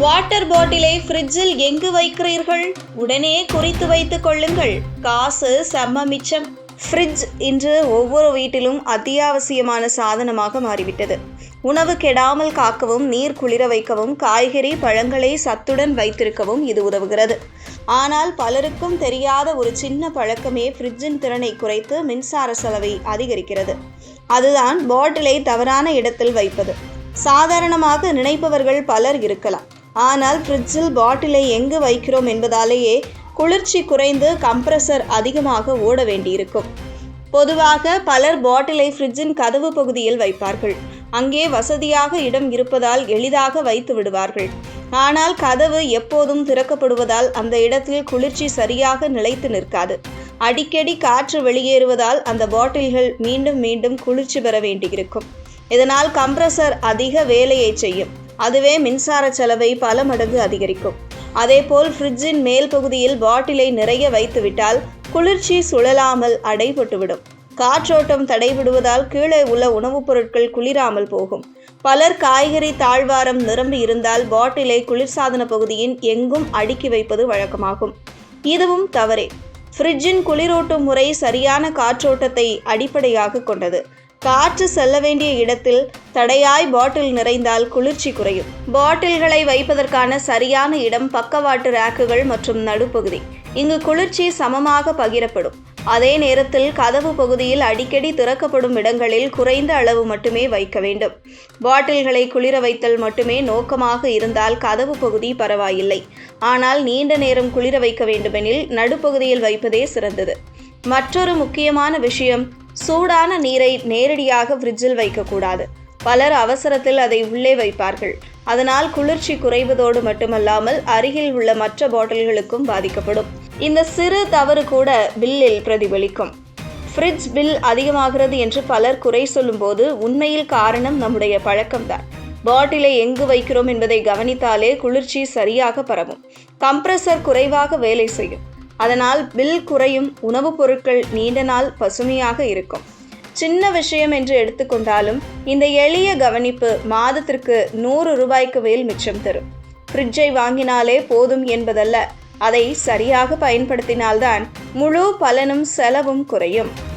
Water பாட்டிலை ஃப்ரிட்ஜில் எங்கு வைக்கிறீர்கள்? உடனே குறித்து வைத்துக் கொள்ளுங்கள். காசு செம்ம மிச்சம். ஃப்ரிட்ஜ் இன்று ஒவ்வொரு வீட்டிலும் அத்தியாவசியமான சாதனமாக மாறிவிட்டது. உணவு கெடாமல் காக்கவும் நீர் குளிர வைக்கவும் காய்கறி பழங்களை சத்துடன் வைத்திருக்கவும் இது உதவுகிறது. ஆனால் பலருக்கும் தெரியாத ஒரு சின்ன பழக்கமே ஃப்ரிட்ஜின் திறனை குறைத்து மின்சார செலவை அதிகரிக்கிறது. அதுதான் பாட்டிலை தவறான இடத்தில் வைப்பது. சாதாரணமாக நினைப்பவர்கள் பலர் இருக்கலாம். ஆனால் ஃப்ரிட்ஜில் பாட்டிலை எங்கு வைக்கிறோம் என்பதாலேயே குளிர்ச்சி குறைந்து கம்ப்ரஸர் அதிகமாக ஓட வேண்டியிருக்கும். பொதுவாக பலர் பாட்டிலை ஃப்ரிட்ஜின் கதவு பகுதியில் வைப்பார்கள். அங்கே வசதியாக இடம் இருப்பதால் எளிதாக வைத்து விடுவார்கள். ஆனால் கதவு எப்போதும் திறக்கப்படுவதால் அந்த இடத்தில் குளிர்ச்சி சரியாக நிலைத்து நிற்காது. அடிக்கடி காற்று வெளியேறுவதால் அந்த பாட்டில்கள் மீண்டும் மீண்டும் குளிர்ச்சி பெற வேண்டியிருக்கும். இதனால் கம்ப்ரஸர் அதிக வேலையை செய்யும். அதுவே மின்சார செலவை பல மடங்கு அதிகரிக்கும். அதேபோல் ஃப்ரிட்ஜின் மேல் பகுதியில் பாட்டிலை நிறைய வைத்துவிட்டால் குளிர்ச்சி சுழலாமல் அடைபட்டுவிடும். காற்றோட்டம் தடைபடுவதால் கீழே உள்ள உணவுப் பொருட்கள் குளிராமல் போகும். பலர் காய்கறி தாழ்வாரம் நிரம்பி இருந்தால் பாட்டிலை குளிர்சாதன பகுதியின் எங்கும் அடுக்கி வைப்பது வழக்கமாகும். இதுவும் தவறே. ஃப்ரிட்ஜின் குளிரூட்டும் முறை சரியான காற்றோட்டத்தை அடிப்படையாக கொண்டது. காற்று செல்ல வேண்டிய இடத்தில் தடையாய் பாட்டில் நிறைந்தால் குளிர்ச்சி குறையும். பாட்டில்களை வைப்பதற்கான சரியான இடம் பக்கவாட்டு ரேக்குகள் மற்றும் நடுப்பகுதி. இங்கு குளிர்ச்சி சமமாக பகிரப்படும். அதே நேரத்தில் கதவு பகுதியில் அடிக்கடி திறக்கப்படும் இடங்களில் குறைந்த அளவு மட்டுமே வைக்க வேண்டும். பாட்டில்களை குளிர வைத்தல் மட்டுமே நோக்கமாக இருந்தால் கதவு பகுதி பரவாயில்லை. ஆனால் நீண்ட நேரம் குளிர வைக்க வேண்டுமெனில் நடுப்பகுதியில் வைப்பதே சிறந்தது. மற்றொரு முக்கியமான விஷயம் சூடான நீரை நேரடியாக ஃப்ரிட்ஜில் வைக்கக்கூடாது. பலர் அவசரத்தில் அதை உள்ளே வைப்பார்கள். அதனால் குளிர்ச்சி குறைவதோடு மட்டுமல்லாமல் அருகில் உள்ள மற்ற பாட்டில்களுக்கும் பாதிக்கப்படும். இந்த சிறு தவறு கூட பில்லில் பிரதிபலிக்கும். ஃப்ரிட்ஜ் பில் அதிகமாகிறது என்று பலர் குறை சொல்லும்போது உண்மையில் காரணம் நம்முடைய பழக்கம்தான். பாட்டிலை எங்கு வைக்கிறோம் என்பதை கவனித்தாலே குளிர்ச்சி சரியாக பரவும். கம்ப்ரஸர் குறைவாக வேலை செய்யும். அதனால் பில் குறையும் உணவுப் பொருட்கள் நீண்ட நாள் பசுமையாக இருக்கும். சின்ன விஷயம் என்று எடுத்துக்கொண்டாலும் இந்த எளிய கவனிப்பு மாதத்திற்கு நூறு ரூபாய்க்கு மேல் மிச்சம் தரும். ஃப்ரிட்ஜை வாங்கினாலே போதும் என்பதல்ல. அதை சரியாக பயன்படுத்தினால்தான் முழு பலனும் செலவும் குறையும்.